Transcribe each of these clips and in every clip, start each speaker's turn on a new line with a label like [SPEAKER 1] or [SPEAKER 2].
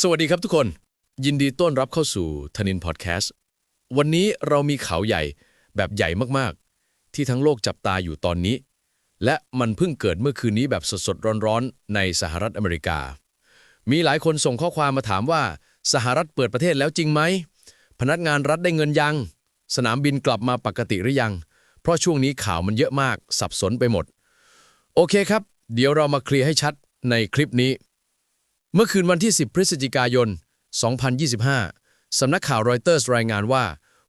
[SPEAKER 1] สวัสดีครับทุกคน ยินดีต้อนรับเข้าสู่ธนินพอดแคสต์วันนี้เรามีข่าวใหญ่แบบใหญ่มากๆ ที่ทั้งโลกจับตาอยู่ตอนนี้ และมันเพิ่งเกิดเมื่อคืนนี้แบบสดๆ ร้อนๆ ในสหรัฐอเมริกา มีหลายคนส่งข้อความมาถามว่าสหรัฐเปิดประเทศแล้วจริงไหม พนักงานรัฐได้เงินยัง สนามบินกลับมาปกติหรือยัง เพราะช่วงนี้ข่าวมันเยอะมากสับสนไปหมด โอเคครับ เดี๋ยวเรามาเคลียร์ให้ชัดในคลิปนี้ เมื่อคืนวันที่ 10 พฤศจิกายน 2025 สำนักข่าวรอยเตอร์สรายงานว่า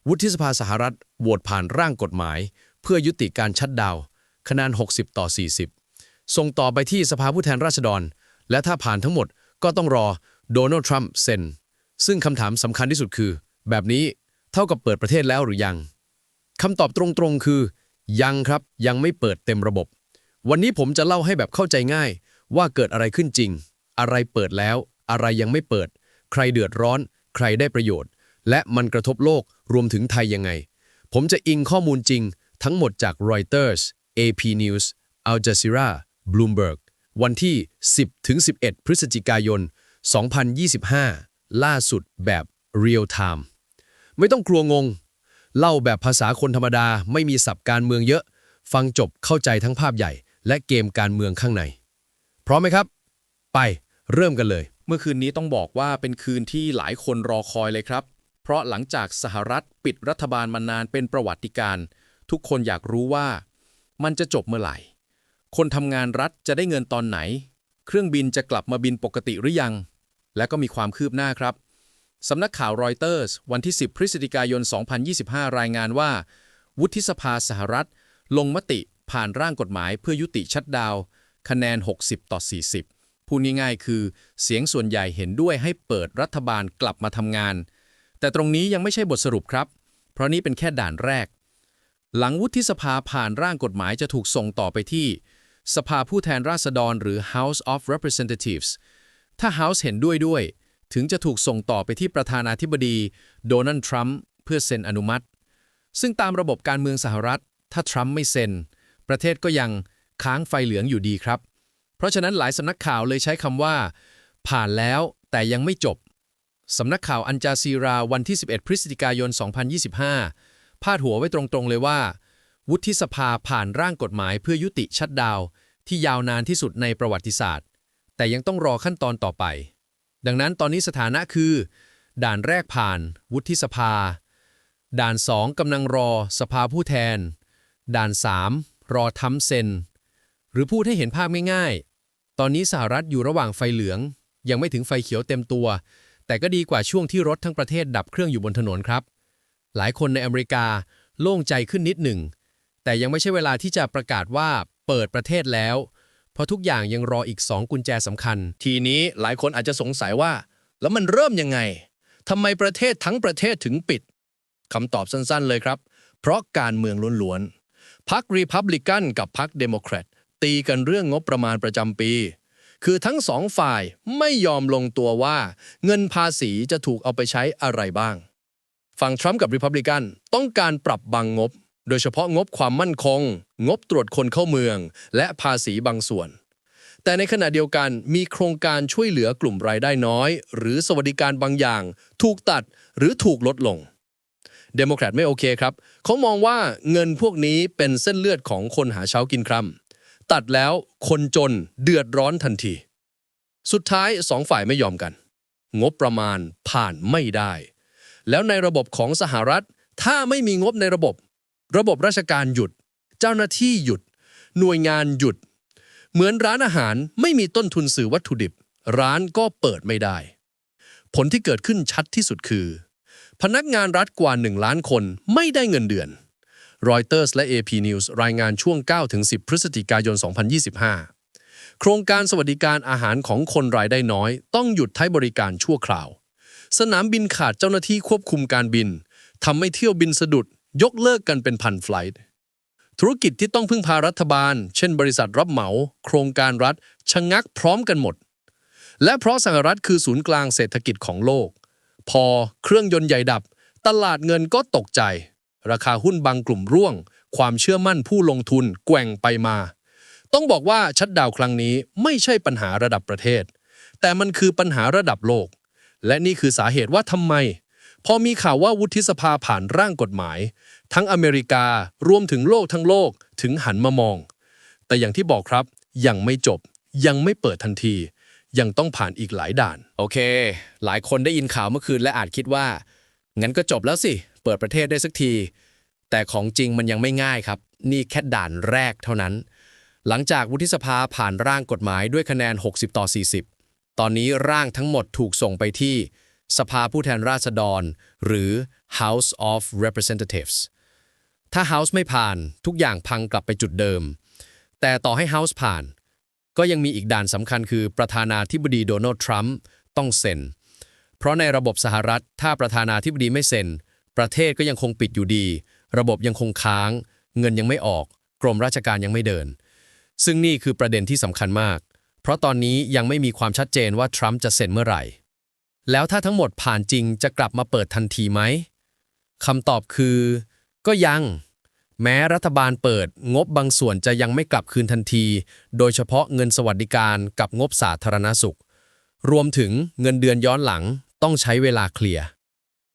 [SPEAKER 1] วุฒิสภาสหรัฐโหวตผ่านร่างกฎหมาย เพื่อยุติการชัดดาวคะแนน 60 ต่อ 40 ส่งต่อไปที่สภาผู้แทนราษฎร และถ้าผ่านทั้งหมดก็ต้องรอโดนัลด์ทรัมป์เซ็น ซึ่งคำถามสำคัญที่สุดคือ แบบนี้เท่ากับเปิดประเทศแล้วหรือยังคำตอบตรงๆคือ ยังครับยังไม่เปิดเต็มระบบ วันนี้ผมจะเล่าให้แบบเข้าใจง่ายว่าเกิดอะไรขึ้นจริง อะไรเปิดแล้ว อะไรยังไม่เปิด ใครเดือดร้อน ใครได้ประโยชน์ และมันกระทบโลกรวมถึงไทยยังไง ผมจะอิงข้อมูลจริง ทั้งหมดจาก Reuters AP News Al Jazeera Bloomberg วันที่ 10-11 พฤศจิกายน 2025 ล่าสุดแบบ Real Time ไม่ต้องกลัวงง เล่าแบบภาษาคนธรรมดาไม่มีศัพท์การเมืองเยอะ ฟังจบเข้าใจทั้งภาพใหญ่ และเกมการเมืองข้างใน พร้อมไหมครับ ไป เริ่มกันเลย
[SPEAKER 2] เมื่อคืนนี้ต้องบอกว่าเป็นคืนที่หลายคนรอคอยเลยครับ เพราะหลังจากสหรัฐปิดรัฐบาลมานานเป็นประวัติการ์ทุกคนอยากรู้ว่า มันจะจบเมื่อไหร่ คนทำงานรัฐจะได้เงินตอนไหน เครื่องบินจะกลับมาบินปกติหรือยัง และก็มีความคืบหน้าครับสำนักข่าวรอยเตอร์สวันที่ 10 พฤศจิกายน 2025 รายงานว่า วุฒิสภาสหรัฐ ลงมติผ่านร่างกฎหมายเพื่อยุติชัดดาว คะแนน 60 ต่อ 40 พูดง่ายๆคือ เสียงส่วนใหญ่เห็นด้วยให้เปิดรัฐบาลกลับมาทำงาน แต่ตรงนี้ยังไม่ใช่บทสรุปครับ เพราะนี่เป็นแค่ด่านแรก หลังวุฒิสภาผ่านร่างกฎหมายจะถูกส่งต่อไปที่ สภาผู้แทนราษฎรหรือ House of Representatives ถ้า House เห็นด้วยด้วย ถึงจะถูกส่งต่อไปที่ประธานาธิบดีโดนัลด์ทรัมป์เพื่อเซ็นอนุมัติ ซึ่งตามระบบการเมืองสหรัฐ ถ้าทรัมป์ไม่เซ็น ประเทศก็ยังค้างไฟเหลืองอยู่ดีครับ เพราะฉะนั้นหลายสำนักข่าวเลยใช้คำว่า ผ่านแล้วแต่ยังไม่จบ สำนักข่าวอันจาซีราวันที่ 11 พฤศจิกายน 2025 พาดหัวไว้ตรงๆเลยว่า วุฒิสภาผ่านร่างกฎหมายเพื่อยุติชัดดาวที่ยาวนานที่สุดในประวัติศาสตร์ แต่ยังต้องรอขั้นตอนต่อไป ดังนั้นตอนนี้สถานะคือ ด่านแรกผ่าน วุฒิสภา ด่าน 2กำลังรอ สภาผู้แทน ด่าน 3 รอทำเซ็น รือพูดให้เห็นภาพง่ายๆ ตอนนี้สหรัฐอยู่ระหว่างไฟเหลือง ยังไม่ถึงไฟเขียวเต็มตัว แต่ก็ดีกว่าช่วงที่รถทั้งประเทศดับเครื่องอยู่บนถนนครับ หลายคนในอเมริกาโล่งใจขึ้นนิดหนึ่ง แต่ยังไม่ใช่เวลาที่จะประกาศว่าเปิดประเทศแล้ว เพราะทุกอย่างยังรออีก 2 กุญแจสำคัญ
[SPEAKER 3] ทีนี้หลายคนอาจจะสงสัยว่า แล้วมันเริ่มยังไงทำไมประเทศทั้งประเทศถึงปิดคำตอบสั้นๆเลยครับ เพราะการเมืองล้วนๆพรรครีพับลิกันกับพรรคเดโมแครต ตีกันเรื่องงบประมาณประจำปี คือทั้งสองฝ่ายไม่ยอมลงตัวว่าเงินภาษีจะถูกเอาไปใช้อะไรบ้าง ฝั่งทรัมป์กับริพับลิกันต้องการปรับบางงบ โดยเฉพาะงบความมั่นคง งบตรวจคนเข้าเมือง และภาษีบางส่วน แต่ในขณะเดียวกันมีโครงการช่วยเหลือกลุ่มรายได้น้อย หรือสวัสดิการบางอย่าง ถูกตัดหรือถูกลดลงเดโมแครตไม่โอเคครับ เขามองว่าเงินพวกนี้เป็นเส้นเลือดของคนหาเช้ากินคร่ำ ตัดแล้วคนจนเดือดร้อนทันที สุดท้ายสองฝ่ายไม่ยอมกัน งบประมาณผ่านไม่ได้ แล้วในระบบของสหรัฐ ถ้าไม่มีงบในระบบ ระบบราชการหยุด เจ้าหน้าที่หยุด หน่วยงานหยุด เหมือนร้านอาหารไม่มีต้นทุนสื่อวัตถุดิบ ร้านก็เปิดไม่ได้ ผลที่เกิดขึ้นชัดที่สุดคือ พนักงานรัฐกว่า1ล้านคนไม่ได้เงินเดือน Reuters และ AP News รายงานช่วง 9-10 พฤศจิกายน 2025 โครงการสวัสดิการอาหารของคนรายได้น้อย ต้องหยุดให้บริการชั่วคราว สนามบินขาดเจ้าหน้าที่ควบคุมการบินทำให้เที่ยวบินสะดุด ยกเลิกกันเป็นพันไฟลท์ธุรกิจที่ต้องพึ่งพารัฐบาล เช่นบริษัทรับเหมา โครงการรัฐ ชะงักพร้อมกันหมด และเพราะสหรัฐคือศูนย์กลางเศรษฐกิจของโลก พอเครื่องยนต์ใหญ่ดับ ตลาดเงินก็ตกใจ ราคาหุ้นบางกลุ่มร่วง ความเชื่อมั่นผู้ลงทุนแกว่งไปมา ต้องบอกว่าชัดดาวครั้งนี้ไม่ใช่ปัญหาระดับประเทศ แต่มันคือปัญหาระดับโลก และนี่คือสาเหตุว่าทำไม พอมีข่าวว่าวุฒิสภาผ่านร่างกฎหมาย ทั้งอเมริการวมถึงโลกทั้งโลกถึงหันมามอง แต่อย่างที่บอกครับยังไม่จบยังไม่เปิดทันที ยังต้องผ่านอีกหลายด่าน
[SPEAKER 2] โอเค หลายคนได้ยินข่าวเมื่อคืนและอาจคิดว่า งั้นก็จบแล้วสิ เปิดประเทศได้สักที แต่ของจริงมันยังไม่ง่ายครับ นี่แค่ด่านแรกเท่านั้น หลังจากวุฒิสภาผ่านร่างกฎหมายด้วยคะแนน 60 ต่อ 40 ตอนนี้ร่างทั้งหมดถูกส่งไปที่ สภาผู้แทนราษฎร หรือ House of Representatives ถ้า House ไม่ผ่านทุกอย่างพังกลับไปจุดเดิม แต่ต่อให้ House ผ่าน ก็ยังมีอีกด่านสำคัญคือประธานาธิบดีโดนัลด์ทรัมป์ต้องเซ็น เพราะในระบบสหรัฐถ้าประธานาธิบดีไม่เซ็น ประเทศก็ยังคงปิดอยู่ดี ระบบยังคงค้าง เงินยังไม่ออก กรมราชการยังไม่เดิน ซึ่งนี่คือประเด็นที่สำคัญมาก เพราะตอนนี้ยังไม่มีความชัดเจนว่าทรัมป์จะเซ็นเมื่อไหร่ แล้วถ้าทั้งหมดผ่านจริงจะกลับมาเปิดทันทีไหมคำตอบคือ ก็ยัง แม้รัฐบาลเปิดงบบางส่วนจะยังไม่กลับคืนทันที โดยเฉพาะเงินสวัสดิการกับงบสาธารณสุข รวมถึงเงินเดือนย้อนหลังต้องใช้เวลาเคลียร์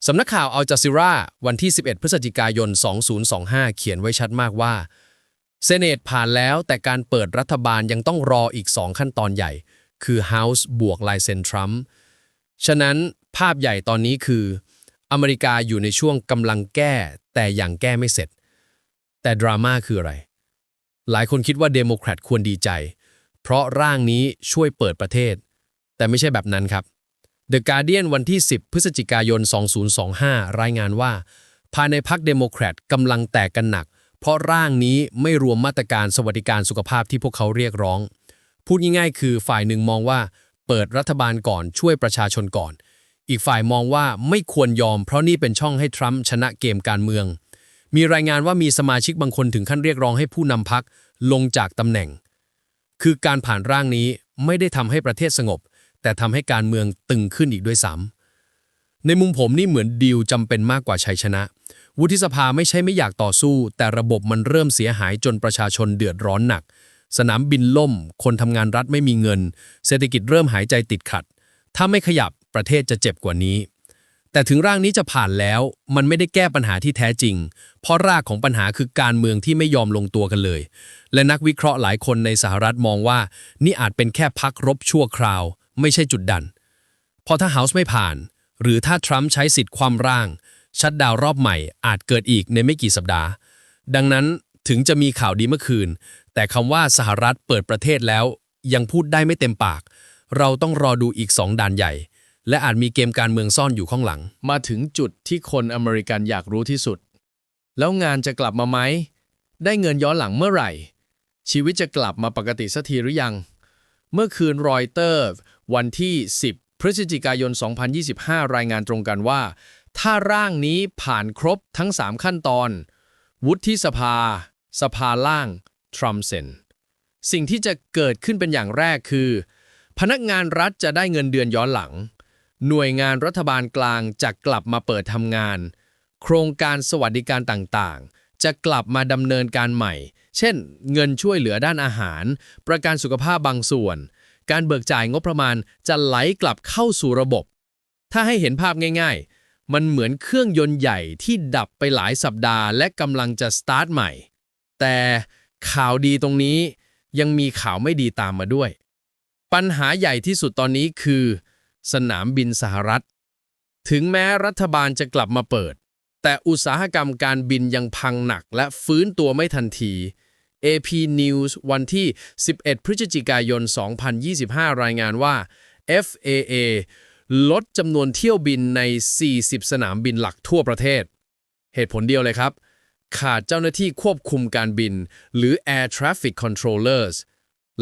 [SPEAKER 2] สำนักข่าวอัลจ z ซิราวันที่ 11 พฤศจิกายน 2025 เขียนไว้ชัดมากว่า เซเนตผ่านแล้วแต่การเปิดรัฐบาลยังต้องรออีก 2 ขั้นตอนใหญ่ คือ House บวกลายเซนทรัมป์ฉะนั้นภาพใหญ่ตอนนี้คือ อเมริกาอยู่ในช่วงกำลังแก้ แต่ยังแก้ไม่เสร็จ แต่ดราม่าคืออะไร หลายคนคิดว่าเดโมแครตควรดีใจ เพราะร่างนี้ช่วยเปิดประเทศ แต่ไม่ใช่แบบนั้นครับ The Guardian วันที่ 10 พฤศจิกายน 2025 รายงานว่า ภายในพรรคเดโมแครตกำลังแตกกันหนัก เพราะร่างนี้ไม่รวมมาตรการสวัสดิการสุขภาพที่พวกเขาเรียกร้อง พูดง่ายๆ คือฝ่ายหนึ่งมองว่า เปิดรัฐบาลก่อนช่วยประชาชนก่อน อีกฝ่ายมองว่าไม่ควรยอม เพราะนี่เป็นช่องให้ทรัมป์ชนะเกมการเมือง มีรายงานว่ามีสมาชิกบางคนถึงขั้นเรียกร้องให้ผู้นำพักลงจากตำแหน่ง คือการผ่านร่างนี้ไม่ได้ทำให้ประเทศสงบ แต่ทำให้การเมืองตึงขึ้นอีกด้วยซ้ำในมุมผมนี่เหมือนดีลจำเป็นมากกว่าชัยชนะ วุฒิสภาไม่ใช่ไม่อยากต่อสู้ แต่ระบบมันเริ่มเสียหายจนประชาชนเดือดร้อนหนัก สนามบินล่ม คนทำงานรัฐไม่มีเงิน เศรษฐกิจเริ่มหายใจติดขัด ถ้าไม่ขยับประเทศจะเจ็บกว่านี้แต่ถึงร่างนี้จะผ่านแล้ว มันไม่ได้แก้ปัญหาที่แท้จริง เพราะรากของปัญหาคือการเมืองที่ไม่ยอมลงตัวกันเลย และนักวิเคราะห์หลายคนในสหรัฐมองว่า นี่อาจเป็นแค่พักรบชั่วคราว ไม่ใช่จุดดัน พอถ้าเฮาส์ไม่ผ่าน หรือถ้าทรัมป์ใช้สิทธิ์ความร่าง ชัดดาวรอบใหม่อาจเกิดอีกในไม่กี่สัปดาห์ ดังนั้นถึงจะมีข่าวดีเมื่อคืน แต่คำว่าสหรัฐเปิดประเทศแล้ว ยังพูดได้ไม่เต็มปาก เราต้องรอดูอีกสองด่านใหญ่ และอาจมีเกมการเมืองซ่อนอยู่ข้างหลัง
[SPEAKER 1] มาถึงจุดที่คนอเมริกันอยากรู้ที่สุด แล้วงานจะกลับมาไหม ได้เงินย้อนหลังเมื่อไหร่ ชีวิตจะกลับมาปกติสักทีหรือยัง เมื่อคืนรอยเตอร์ วันที่ 10 พฤศจิกายน 2025 รายงานตรงกันว่า ถ้าร่างนี้ผ่านครบทั้ง 3 ขั้นตอน วุฒิสภา สภาล่าง ทรัมป์เซนสิ่งที่จะเกิดขึ้นเป็นอย่างแรกคือ พนักงานรัฐจะได้เงินเดือนย้อนหลัง หน่วยงานรัฐบาลกลางจะกลับมาเปิดทำงาน โครงการสวัสดิการต่างๆ จะกลับมาดำเนินการใหม่ เช่น เงินช่วยเหลือด้านอาหาร ประกันสุขภาพบางส่วน การเบิกจ่ายงบประมาณจะไหลกลับเข้าสู่ระบบ ถ้าให้เห็นภาพง่าย ๆ มันเหมือนเครื่องยนต์ใหญ่ที่ดับไปหลายสัปดาห์ และกำลังจะสตาร์ทใหม่ แต่ข่าวดีตรงนี้ยังมีข่าวไม่ดีตามมาด้วย ปัญหาใหญ่ที่สุดตอนนี้คือ สนามบินสหรัฐ ถึงแม้รัฐบาลจะกลับมาเปิด แต่อุตสาหกรรมการบินยังพังหนักและฟื้นตัวไม่ทันที AP News วันที่ 11 พฤศจิกายน 2025 รายงานว่า FAA ลดจำนวนเที่ยวบินใน 40 สนามบินหลักทั่วประเทศ เหตุผลเดียวเลยครับ ขาดเจ้าหน้าที่ควบคุมการบิน หรือ Air Traffic Controllers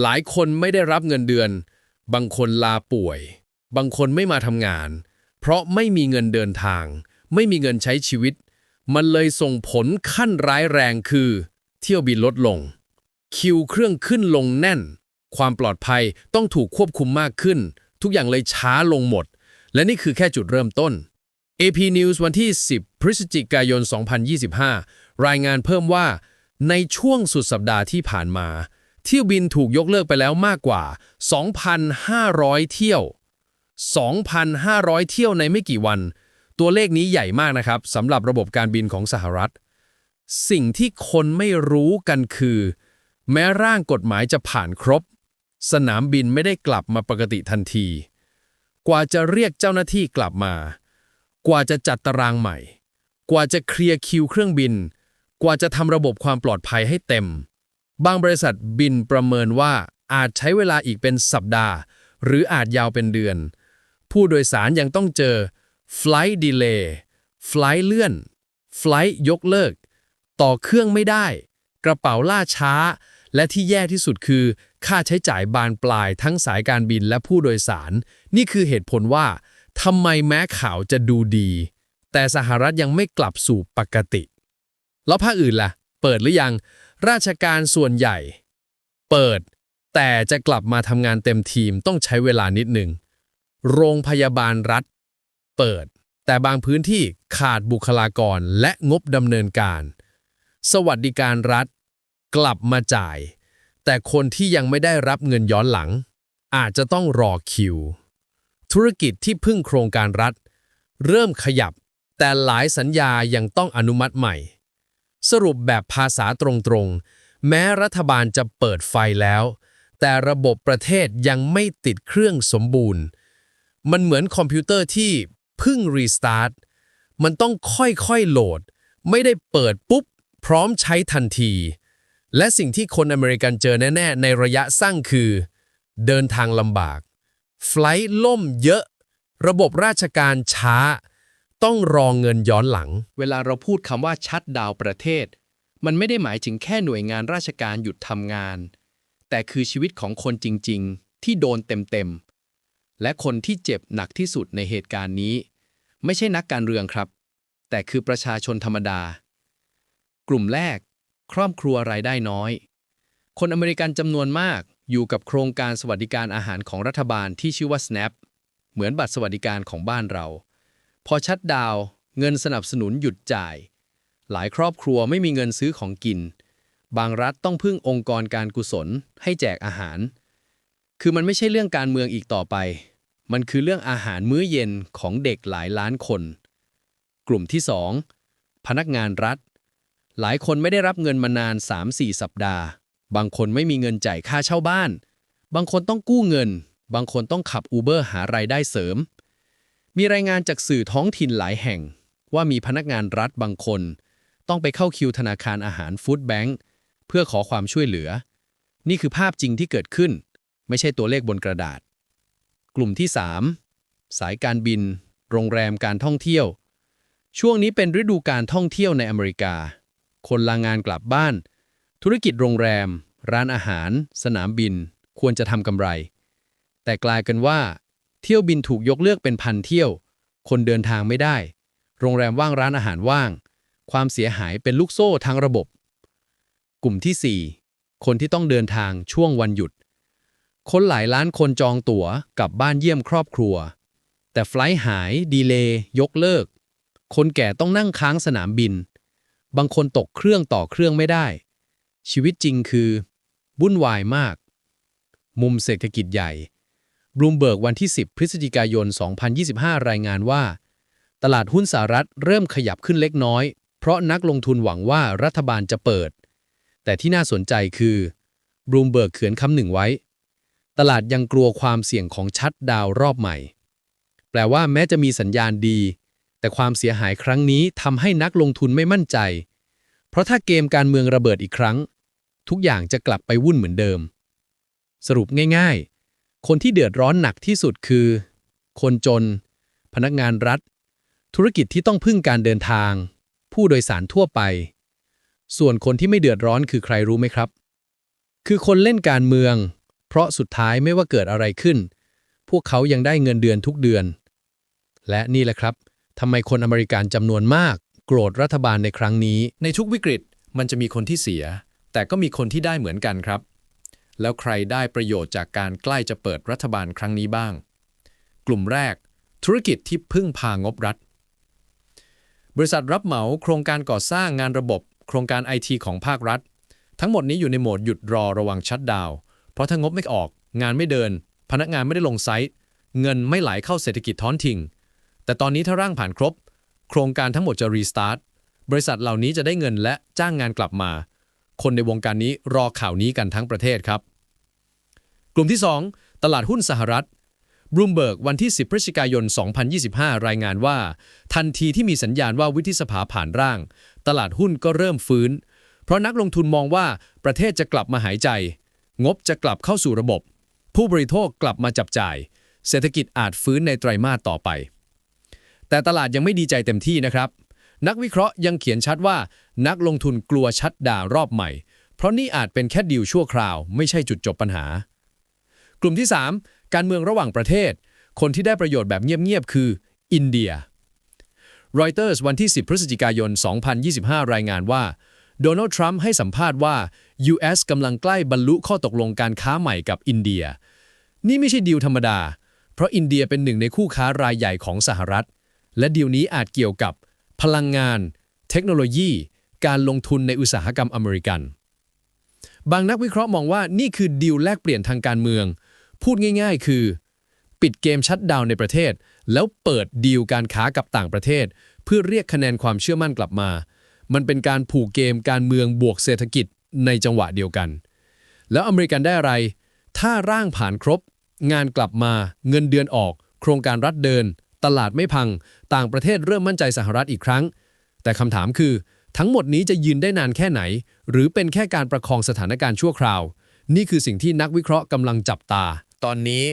[SPEAKER 1] หลายคนไม่ได้รับเงินเดือน บางคนลาป่วย บางคนไม่มาทำงาน เพราะไม่มีเงินเดินทาง ไม่มีเงินใช้ชีวิต มันเลยส่งผลขั้นร้ายแรงคือ เที่ยวบินลดลง คิวเครื่องขึ้นลงแน่น ความปลอดภัยต้องถูกควบคุมมากขึ้น ทุกอย่างเลยช้าลงหมด และนี่คือแค่จุดเริ่มต้น AP News วันที่ 10 พฤศจิกายน 2025 รายงานเพิ่มว่า ในช่วงสุดสัปดาห์ที่ผ่านมา เที่ยวบินถูกยกเลิกไปแล้วมากกว่า 2,500 เที่ยว
[SPEAKER 2] 2,500 เที่ยวในไม่กี่วัน ตัวเลขนี้ใหญ่มากนะครับสำหรับระบบการบินของสหรัฐ สิ่งที่คนไม่รู้กันคือ แม้ร่างกฎหมายจะผ่านครบ สนามบินไม่ได้กลับมาปกติทันที กว่าจะเรียกเจ้าหน้าที่กลับมา กว่าจะจัดตารางใหม่ กว่าจะเคลียร์คิวเครื่องบิน กว่าจะทำระบบความปลอดภัยให้เต็ม บางบริษัทบินประเมินว่าอาจใช้เวลาอีกเป็นสัปดาห์ หรืออาจยาวเป็นเดือน ผู้โดยสารยังต้องเจอ Flight Delay Flight เลื่อน Flight ยกเลิก ต่อเครื่องไม่ได้ กระเป๋าล่าช้า และที่แย่ที่สุดคือ ค่าใช้จ่ายบานปลายทั้งสายการบินและผู้โดยสาร นี่คือเหตุผลว่าทำไมแม้ข่าวจะดูดี แต่สหรัฐยังไม่กลับสู่ปกติ แล้วภาคอื่นล่ะ เปิดหรือยัง ราชการส่วนใหญ่ เปิด แต่จะกลับมาทำงานเต็มทีมต้องใช้เวลานิดหนึ่งโรงพยาบาลรัฐ เปิด แต่บางพื้นที่ขาดบุคลากรและงบดำเนินการ สวัสดิการรัฐ กลับมาจ่าย แต่คนที่ยังไม่ได้รับเงินย้อนหลัง อาจจะต้องรอคิว ธุรกิจที่พึ่งโครงการรัฐ เริ่มขยับ แต่หลายสัญญายังต้องอนุมัติใหม่ สรุปแบบภาษาตรงๆ แม้รัฐบาลจะเปิดไฟแล้ว แต่ระบบประเทศยังไม่ติดเครื่องสมบูรณ์ มันเหมือนคอมพิวเตอร์ที่เพิ่งรีสตาร์ทมันต้องค่อยๆโหลด ไม่ได้เปิดปุ๊บ พร้อมใช้ทันที และสิ่งที่คนอเมริกันเจอแน่ ๆ ในระยะสั้นคือ เดินทางลำบาก ไฟลท์ล่มเยอะ ระบบราชการช้า ต้องรองเงินย้อนหลัง
[SPEAKER 3] เวลาเราพูดคำว่าชัดดาวประเทศ มันไม่ได้หมายถึงแค่หน่วยงานราชการหยุดทำงาน แต่คือชีวิตของคนจริง ๆ ที่โดนเต็ม ๆ และคนที่เจ็บหนักที่สุดในเหตุการณ์นี้ ไม่ใช่นักการเมืองครับ แต่คือประชาชนธรรมดา กลุ่มแรก ครอบครัวรายได้น้อย คนอเมริกันจำนวนมากอยู่กับโครงการสวัสดิการอาหารของรัฐบาลที่ชื่อว่า SNAP เหมือนบัตรสวัสดิการของบ้านเรา พอชัดดาวเงินสนับสนุนหยุดจ่าย หลายครอบครัวไม่มีเงินซื้อของกิน บางรัฐต้องพึ่งองค์กรการกุศลให้แจกอาหาร คือมันไม่ใช่เรื่องการเมืองอีกต่อไป มันคือเรื่องอาหารมื้อเย็นของเด็กหลายล้านคน กลุ่มที่ 2 พนักงานรัฐ หลายคนไม่ได้รับเงินมานาน 3-4 สัปดาห์ บางคนไม่มีเงินจ่ายค่าเช่าบ้าน บางคนต้องกู้เงิน บางคนต้องขับอูเบอร์หารายได้เสริม มีรายงานจากสื่อท้องถิ่นหลายแห่ง ว่ามีพนักงานรัฐบางคน ต้องไปเข้าคิวธนาคารอาหารฟู้ดแบงค์เพื่อขอความช่วยเหลือ นี่คือภาพจริงที่เกิดขึ้น ไม่ใช่ตัวเลขบนกระดาษ กลุ่มที่ 3 สายการบิน โรงแรมการท่องเที่ยว ช่วงนี้เป็นฤดูการท่องเที่ยวในอเมริกา คนลางงานกลับบ้าน ธุรกิจโรงแรม ร้านอาหาร สนามบิน ควรจะทำกำไร แต่กลายกันว่า เที่ยวบินถูกยกเลิกเป็นพันเที่ยว คนเดินทางไม่ได้ โรงแรมว่างร้านอาหารว่าง ความเสียหายเป็นลูกโซ่ทั้งระบบ กลุ่มที่ 4 คนที่ต้องเดินทางช่วงวันหยุด คนหลายล้านคนจองตั๋วกลับบ้านเยี่ยมครอบครัว แต่ไฟลท์หาย ดีเลย์ยกเลิก คนแก่ต้องนั่งค้างสนามบิน บางคนตกเครื่องต่อเครื่องไม่ได้ ชีวิตจริงคือวุ่นวายมาก มุมเศรษฐกิจใหญ่บลูมเบิร์กวันที่ 10 พฤศจิกายน 2025 รายงานว่า ตลาดหุ้นสหรัฐเริ่มขยับขึ้นเล็กน้อย เพราะนักลงทุนหวังว่ารัฐบาลจะเปิด แต่ที่น่าสนใจคือบลูมเบิร์กเขียนคำหนึ่งไว้ ตลาดยังกลัวความเสี่ยงของชัดดาวรอบใหม่ แปลว่าแม้จะมีสัญญาณดี แต่ความเสียหายครั้งนี้ทำให้นักลงทุนไม่มั่นใจ เพราะถ้าเกมการเมืองระเบิดอีกครั้ง ทุกอย่างจะกลับไปวุ่นเหมือนเดิม สรุปง่ายๆ คนที่เดือดร้อนหนักที่สุดคือ คนจน พนักงานรัฐ ธุรกิจที่ต้องพึ่งการเดินทาง ผู้โดยสารทั่วไป ส่วนคนที่ไม่เดือดร้อนคือใครรู้ไหมครับ คือคนเล่นการเมือง เพราะสุดท้ายไม่ว่าเกิดอะไรขึ้น พวกเขายังได้เงินเดือนทุกเดือน และนี่แหละครับ ทำไมคนอเมริกันจำนวนมาก โกรธรัฐบาลในครั้งนี้
[SPEAKER 2] ในทุกวิกฤตมันจะมีคนที่เสีย แต่ก็มีคนที่ได้เหมือนกันครับ แล้วใครได้ประโยชน์จากการใกล้จะเปิดรัฐบาลครั้งนี้บ้าง กลุ่มแรก ธุรกิจที่พึ่งพางบรัฐ บริษัทรับเหมาโครงการก่อสร้างงานระบบ โครงการไอทีของภาครัฐ ทั้งหมดนี้อยู่ในโหมดหยุดรอระวังชัดดาวเพราะถ้างบไม่ออก งานไม่เดิน พนักงานไม่ได้ลงไซต์ เงินไม่ไหลเข้าเศรษฐกิจท้อนถิ่ง แต่ตอนนี้ถ้าร่างผ่านครบ โครงการทั้งหมดจะรีสตาร์ทบริษัทเหล่านี้จะได้เงินและจ้างงานกลับมา คนในวงการนี้รอข่าวนี้กันทั้งประเทศครับ กลุ่มที่ 2 ตลาดหุ้นสหรัฐบรูมเบิร์กวันที่ 10 พฤศจิกายน 2025 รายงานว่า ทันทีที่มีสัญญาณว่าวิธิสภาผ่านร่าง ตลาดหุ้นก็เริ่มฟื้น เพราะนักลงทุนมองว่าประเทศจะกลับมาหายใจ งบจะกลับเข้าสู่ระบบ ผู้บริโภคกลับมาจับจ่าย เศรษฐกิจอาจฟื้นในไตรมาสต่อไป แต่ตลาดยังไม่ดีใจเต็มที่นะครับ นักวิเคราะห์ยังเขียนชัดว่า นักลงทุนกลัวชัดดารอบใหม่ เพราะนี่อาจเป็นแค่ดีลชั่วคราว ไม่ใช่จุดจบปัญหา กลุ่มที่ 3 การเมืองระหว่างประเทศ คนที่ได้ประโยชน์แบบเงียบๆคือ อินเดียรอยเตอร์สวันที่ 10 พฤศจิกายน 2025 รายงานว่าโดนัลด์ทรัมป์ให้สัมภาษณ์ว่า US กำลังใกล้บรรลุข้อตกลงการค้าใหม่กับอินเดีย นี่ไม่ใช่ดีลธรรมดา เพราะอินเดียเป็นหนึ่งในคู่ค้ารายใหญ่ของสหรัฐ และดีลนี้อาจเกี่ยวกับ พลังงาน เทคโนโลยี การลงทุนในอุตสาหกรรมอเมริกัน บางนักวิเคราะห์มองว่านี่คือดีลแลกเปลี่ยนทางการเมือง พูดง่าย ๆ คือ ปิดเกมชัดดาวน์ในประเทศ แล้วเปิดดีลการค้ากับต่างประเทศ เพื่อเรียกคะแนนความเชื่อมั่นกลับมา มันเป็นการผูกเกมการเมืองบวกเศรษฐกิจในจังหวะเดียวกัน แล้วอเมริกันได้อะไร ถ้าร่างผ่านครบ งานกลับมา เงินเดือนออก โครงการรัฐเดิน ตลาดไม่พัง ต่างประเทศเริ่มมั่นใจสหรัฐอีกครั้ง แต่คำถามคือ ทั้งหมดนี้จะยืนได้นานแค่ไหน หรือเป็นแค่การประคองสถานการณ์ชั่วคราว นี่คือสิ่งที่นักวิเคราะห์กำลังจับตา
[SPEAKER 4] ตอนนี้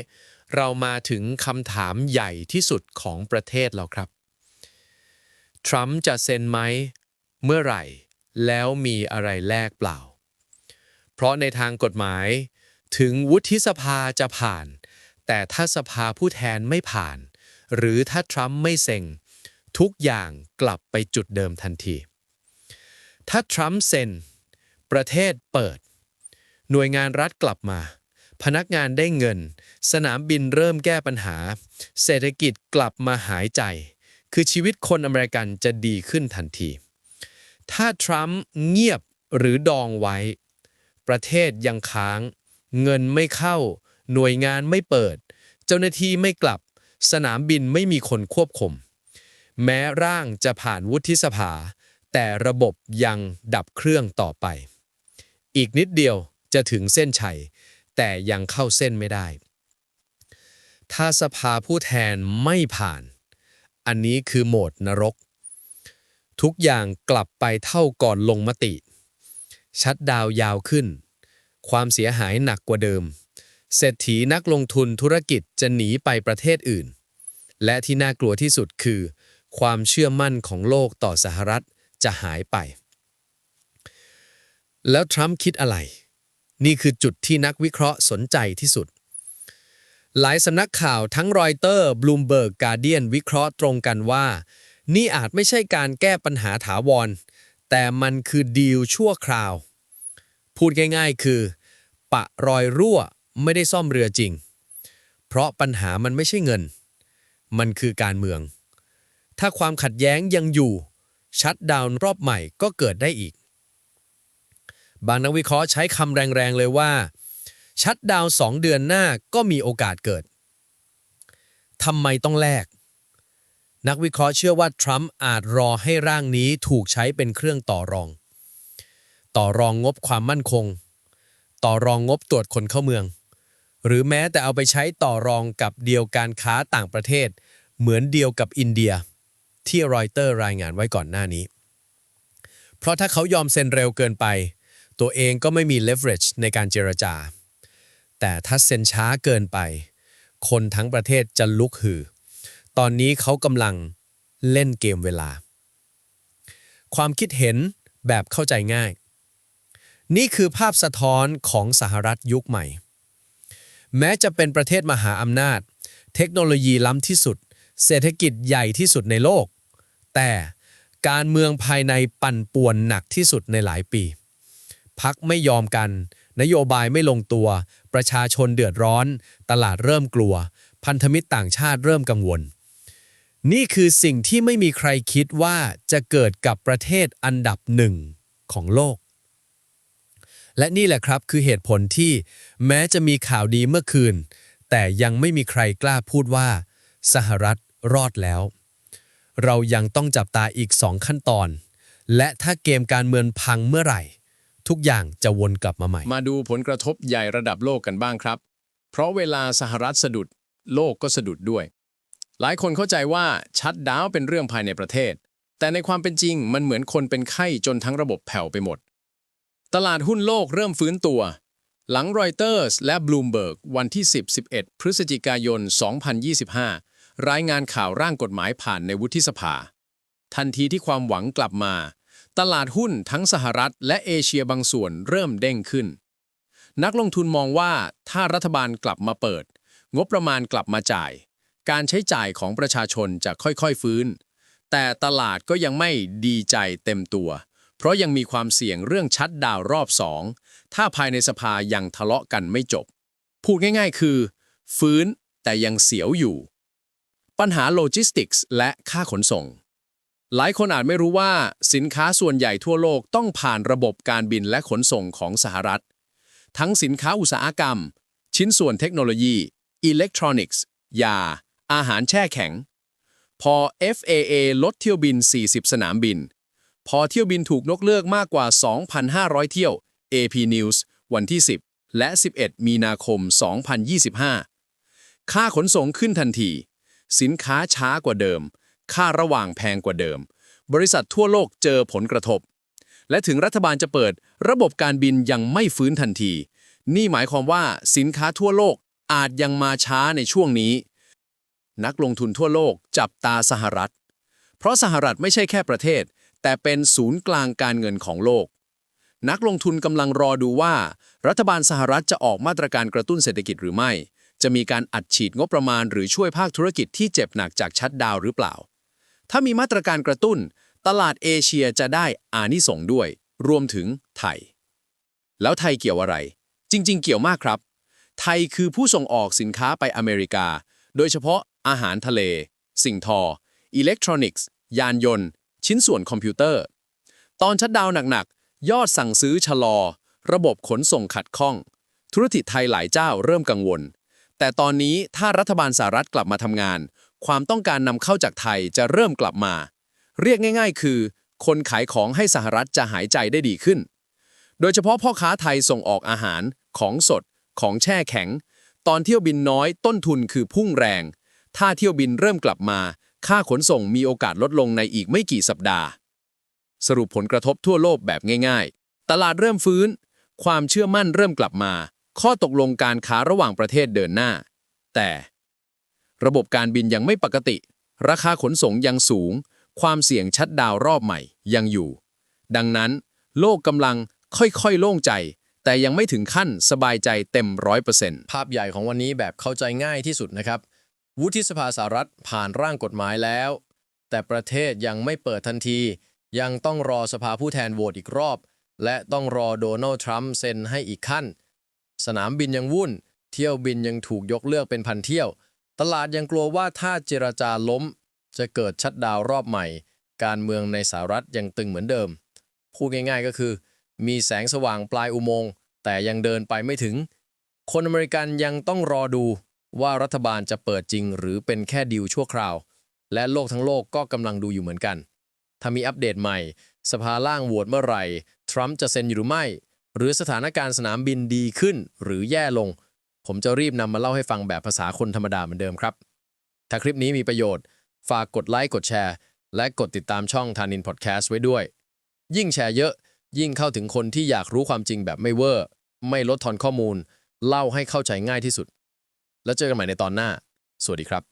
[SPEAKER 4] เรามาถึงคำถามใหญ่ที่สุดของประเทศแล้วครับ ทรัมป์จะเซ็นไหม เมื่อไหร่ แล้วมีอะไรแลกเปล่า เพราะในทางกฎหมาย ถึงวุฒิสภาจะผ่าน แต่ถ้าสภาผู้แทนไม่ผ่าน หรือถ้าทรัมป์ไม่เซ็งทุกอย่างกลับไปจุดเดิมทันที ถ้าทรัมป์เซ็นประเทศเปิด หน่วยงานรัฐกลับมา พนักงานได้เงิน สนามบินเริ่มแก้ปัญหา เศรษฐกิจกลับมาหายใจ คือชีวิตคนอเมริกันจะดีขึ้นทันที ถ้าทรัมป์เงียบหรือดองไว้ ประเทศยังค้าง เงินไม่เข้า หน่วยงานไม่เปิด เจ้าหน้าที่ไม่กลับ สนามบินไม่มีคนควบคุม แม้ร่างจะผ่านวุฒิสภา แต่ระบบยังดับเครื่องต่อไป อีกนิดเดียวจะถึงเส้นชัย แต่ยังเข้าเส้นไม่ได้ ถ้าสภาผู้แทนไม่ผ่าน อันนี้คือโหมดนรก ทุกอย่างกลับไปเท่าก่อนลงมติ ชัดดาวยาวขึ้น ความเสียหายหนักกว่าเดิม เศรษฐีนักลงทุนธุรกิจจะหนีไปประเทศอื่น และที่น่ากลัวที่สุดคือ ความเชื่อมั่นของโลกต่อสหรัฐจะหายไป แล้วทรัมป์คิดอะไร นี่คือจุดที่นักวิเคราะห์สนใจที่สุด หลายสำนักข่าวทั้งรอยเตอร์บลูมเบิร์กการเดียนวิเคราะห์ตรงกันว่า นี่อาจไม่ใช่การแก้ปัญหาถาวร แต่มันคือดีลชั่วคราว พูดง่ายๆ คือ ปะรอยรั่ว ไม่ได้ซ่อมเรือจริง เพราะปัญหามันไม่ใช่เงิน มันคือการเมือง ถ้าความขัดแย้งยังอยู่ ชัดดาวน์รอบใหม่ก็เกิดได้อีก บางนักวิเคราะห์ใช้คำแรงๆเลยว่า ชัดดาวน์สองเดือนหน้าก็มีโอกาสเกิดทำไมต้องแลกนักวิเคราะห์เชื่อว่า ทรัมป์อาจรอให้ร่างนี้ถูกใช้เป็นเครื่องต่อรอง ต่อรองงบความมั่นคง ต่อรองงบตรวจคนเข้าเมือง หรือแม้แต่เอาไปใช้ต่อรองกับเดียวการค้าต่างประเทศ เหมือนเดียวกับอินเดีย ที่รอยเตอร์รายงานไว้ก่อนหน้านี้ เพราะถ้าเขายอมเซ็นเร็วเกินไป ตัวเองก็ไม่มี leverage ในการเจรจา แต่ถ้าเซ็นช้าเกินไป คนทั้งประเทศจะลุกหือ ตอนนี้เขากำลังเล่นเกมเวลา ความคิดเห็นแบบเข้าใจง่าย นี่คือภาพสะท้อนของสหรัฐยุคใหม่ แม้จะเป็นประเทศมหาอำนาจ เทคโนโลยีล้ำที่สุด เศรษฐกิจใหญ่ที่สุดในโลก แต่การเมืองภายในปั่นป่วนหนักที่สุดในหลายปี พักไม่ยอมกัน นโยบายไม่ลงตัว ประชาชนเดือดร้อน ตลาดเริ่มกลัว พันธมิตรต่างชาติเริ่มกังวล นี่คือสิ่งที่ไม่มีใครคิดว่าจะเกิดกับประเทศอันดับหนึ่งของโลก และนี่แหละครับคือเหตุผลที่แม้จะมีข่าวดีเมื่อคืน แต่ยังไม่มีใครกล้าพูดว่า สหรัฐรอดแล้ว เรายังต้องจับตาอีกสองขั้นตอน และถ้าเกมการเมืองพังเมื่อไหร่ ทุกอย่างจะวนกลับมาใหม่
[SPEAKER 2] มาดูผลกระทบใหญ่ระดับโลกกันบ้างครับ เพราะเวลาสหรัฐสะดุด โลกก็สะดุดด้วย หลายคนเข้าใจว่าชัดดาวเป็นเรื่องภายในประเทศ แต่ในความเป็นจริงมันเหมือนคนเป็นไข้จนทั้งระบบแผ่วไปหมด ตลาดหุ้นโลกเริ่มฟื้นตัว หลังรอยเตอร์สและบลูมเบิร์กวันที่ 10-11 พฤศจิกายน 2025 รายงานข่าวร่างกฎหมายผ่านในวุฒิสภา ทันทีที่ความหวังกลับมา ตลาดหุ้นทั้งสหรัฐ และเอเชียบางส่วนเริ่มเด้งขึ้น นักลงทุนมองว่าถ้ารัฐบาลกลับมาเปิด งบประมาณกลับมาจ่าย การใช้จ่ายของประชาชนจะค่อยๆฟื้น แต่ตลาดก็ยังไม่ดีใจเต็มตัว เพราะยังมีความเสี่ยงเรื่องชัดดาวรอบสองถ้าภายในสภายังทะเลาะกันไม่จบ พูดง่ายๆ คือ ฟื้นแต่ยังเสียวอยู่ ปัญหาโลจิสติกส์และค่าขนส่ง หลายคนอาจไม่รู้ว่าสินค้าส่วนใหญ่ทั่วโลกต้องผ่านระบบการบินและขนส่งของสหรัฐ ทั้งสินค้าอุตสาหกรรม ชิ้นส่วนเทคโนโลยี อิเล็กทรอนิกส์ ยา อาหารแช่แข็ง พอ FAA ลดเที่ยวบิน 40 สนามบิน พอเที่ยวบินถูกนกเลิกมากกว่า 2,500 เที่ยว AP News วันที่ 10 และ 11 มีนาคม 2025 ค่าขนส่งขึ้นทันที สินค้าช้ากว่าเดิม ค่าระหว่างแพงกว่าเดิม บริษัททั่วโลกเจอผลกระทบ และถึงรัฐบาลจะเปิด ระบบการบินยังไม่ฟื้นทันที นี่หมายความว่าสินค้าทั่วโลกอาจยังมาช้าในช่วงนี้ นักลงทุนทั่วโลกจับตาสหรัฐ เพราะสหรัฐไม่ใช่แค่ประเทศ แต่เป็นศูนย์กลางการเงินของโลก นักลงทุนกำลังรอดูว่า รัฐบาลสหรัฐจะออกมาตรการกระตุ้นเศรษฐกิจหรือไม่ จะมีการอัดฉีดงบประมาณหรือช่วยภาคธุรกิจที่เจ็บหนักจากชัดดาวหรือเปล่า ถ้ามีมาตรการกระตุ้น ตลาดเอเชียจะได้อานิสงด้วย รวมถึงไทย แล้วไทยเกี่ยวอะไร จริง ๆ เกี่ยวมากครับ ไทยคือผู้ส่งออกสินค้าไปอเมริกา โดยเฉพาะอาหารทะเล สิ่งทอ อิเล็กทรอนิกส์ ยานยนต์ ชิ้นส่วนคอมพิวเตอร์ ตอนชัดดาวน์หนักๆ ยอดสั่งซื้อชะลอ ระบบขนส่งขัดข้อง ธุรกิจไทยหลายเจ้าเริ่มกังวล แต่ตอนนี้ถ้ารัฐบาลสหรัฐกลับมาทำงาน ความต้องการนำเข้าจากไทยจะเริ่มกลับมา เรียกง่าย ๆ คือ คนขายของให้สหรัฐจะหายใจได้ดีขึ้น โดยเฉพาะพ่อค้าไทยส่งออกอาหาร ของสด ของแช่แข็ง ตอนเที่ยวบินน้อยต้นทุนคือพุ่งแรง ถ้าเที่ยวบินเริ่มกลับมา ค่าขนส่งมีโอกาสลดลงในอีกไม่กี่สัปดาห์ สรุปผลกระทบทั่วโลกแบบง่าย ๆ ตลาดเริ่มฟื้น ความเชื่อมั่นเริ่มกลับมา ข้อตกลงการค้าระหว่างประเทศเดินหน้า แต่ ระบบการบินยังไม่ปกติ ราคาขนส่งยังสูง ความเสี่ยงชัดดาวรอบใหม่ยังอยู่ ดังนั้น โลกกำลังค่อยๆ โล่งใจแต่ยังไม่ถึงขั้นสบายใจเต็มร้อยเปอร์เซ็นต์
[SPEAKER 3] ภาพใหญ่ของวันนี้แบบเข้าใจง่ายที่สุดนะครับ วุฒิสภาสหรัฐผ่านร่างกฎหมายแล้ว แต่ประเทศยังไม่เปิดทันที ยังต้องรอสภาผู้แทนโหวตอีกรอบ และต้องรอโดนัลด์ทรัมป์เซ็นให้อีกขั้น สนามบินยังวุ่น เที่ยวบินยังถูกยกเลิกเป็นพันเที่ยว ตลาดยังกลัวว่าถ้าเจรจาล้ม จะเกิดชัดดาวรอบใหม่ การเมืองในสหรัฐยังตึงเหมือนเดิม พูดง่ายๆก็คือ มีแสงสว่างปลายอุโมงค์แต่ยังเดินไปไม่ถึง คนอเมริกันยังต้องรอดู ว่ารัฐบาลจะเปิดจริงหรือเป็นแค่ดีลชั่วคราว และโลกทั้งโลกก็กำลังดูอยู่เหมือนกัน ถ้ามีอัปเดตใหม่ สภาล่างโหวตเมื่อไหร่ ทรัมป์จะเซ็นอยู่หรือไม่ หรือสถานการณ์สนามบินดีขึ้นหรือแย่ลง ผมจะรีบนำมาเล่าให้ฟังแบบภาษาคนธรรมดาเหมือนเดิมครับ ถ้าคลิปนี้มีประโยชน์ ฝากกดไลค์กดแชร์ และกดติดตามช่องทานินพอดแคสต์ไว้ด้วย ยิ่งแชร์เยอะ ยิ่งเข้าถึงคนที่อยากรู้ความจริงแบบไม่เวอร์ ไม่ลดทอนข้อมูล เล่าให้เข้าใจง่ายที่สุด แล้วเจอกันใหม่ในตอนหน้า สวัสดีครับ